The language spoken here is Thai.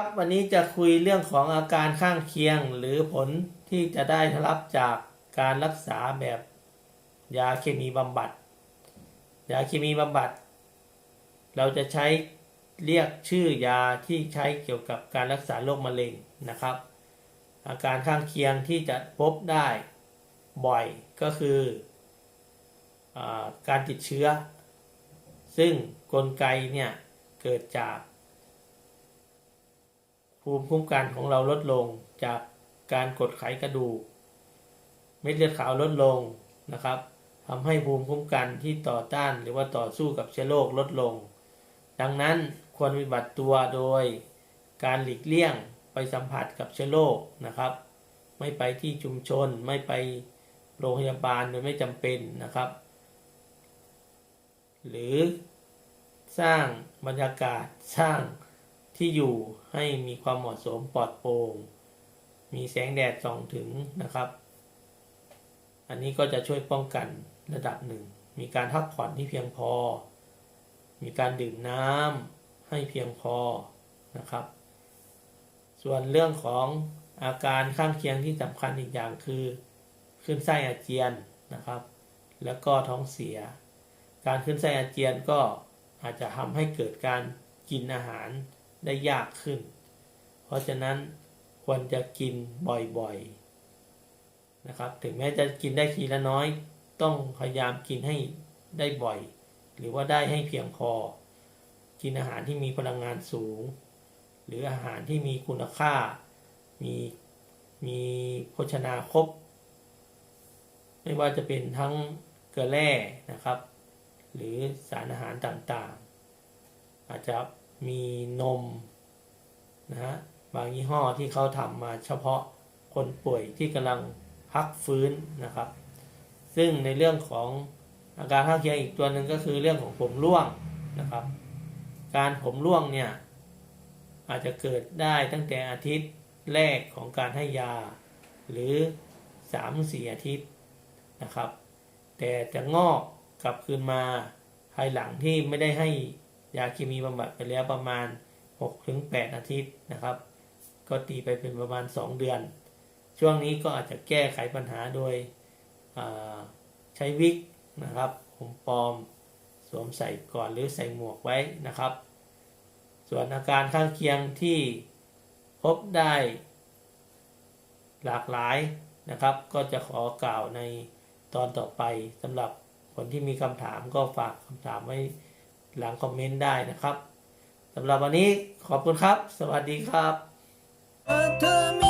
ครับวันนี้จะคุยเรื่องของอาการข้างเคียงหรือผลที่จะได้รับจากการรักษาแบบยาเคมีบำบัด ยาเคมีบำบัด เราจะใช้เรียกชื่อยาที่ใช้เกี่ยวกับการรักษาโรคมะเร็งนะครับ อาการข้างเคียงที่จะพบได้บ่อยก็คืออการติดเชื้อ ซึ่งกลไกเนี่ยเกิดจาก ภูมิคุ้มกันของเราลดลงจากการกดไขกระดูก เม็ดเลือดขาวลดลงนะครับทำให้ภูมิคุ้มกันที่ต่อต้านหรือว่าต่อสู้กับเชื้อโรคลดลง ดังนั้นควรปฏิบัติตัวโดยการหลีกเลี่ยงไปสัมผัสกับเชื้อโรคนะครับ ไม่ไปที่ชุมชน ไม่ไปโรงพยาบาลโดยไม่จำเป็นนะครับ หรือสร้างบรรยากาศสร้าง ที่อยู่ให้มีความเหมาะสมปลอดโปร่งมีแสงแดดส่องถึงนะครับ อันนี้ก็จะช่วยป้องกันระดับหนึ่ง มีการพักผ่อนที่เพียงพอ มีการดื่มน้ำให้เพียงพอนะครับ ส่วนเรื่องของอาการข้างเคียงที่สำคัญอีกอย่างคือขึ้นไส้อาเจียนนะครับ แล้วก็ท้องเสีย การขึ้นไส้อาเจียนก็อาจจะทำให้เกิดการกินอาหาร ได้ยากขึ้น เพราะฉะนั้นควรจะกินบ่อยๆนะครับ ถึงแม้จะกินได้ทีละน้อย ต้องพยายามกินให้ได้บ่อย หรือว่าได้ให้เพียงพอ กินอาหารที่มีพลังงานสูง หรืออาหารที่มีคุณค่า มีมีโภชนาครบ ไม่ว่าจะเป็นทั้งเกลือแร่นะครับ หรือสารอาหารต่างๆ อาจจะ มีนมนะฮะบางยี่ห้อที่เขาทำมาเฉพาะคนป่วยที่กำลังพักฟื้นนะครับ ซึ่งในเรื่องของอาการข้างเคียงอีกตัวหนึ่งก็คือเรื่องของผมร่วงนะครับ การผมร่วงเนี่ยอาจจะเกิดได้ตั้งแต่อาทิตย์แรกของการให้ยา หรือ3 4อาทิตย์นะครับ แต่จะงอกกลับคืนมาภายหลังที่ไม่ได้ให้ ยาเคมีบำบัดไปแล้วประมาณ 6-8 อาทิตย์นะครับ ก็ตีไปเป็นประมาณ 2 เดือน ช่วงนี้ก็อาจจะแก้ไขปัญหาโดยใช้วิกนะครับผมปลอมสวมใส่ก่อนหรือใส่หมวกไว้นะครับ ส่วนอาการข้างเคียงที่พบได้หลากหลายนะครับ ก็จะขอกล่าวในตอนต่อไปสำหรับคนที่มีคำถามก็ฝากคำถามไว้ หลังคอมเมนต์ได้นะครับสำหรับวันนี้ขอบคุณครับ สวัสดีครับเธอมี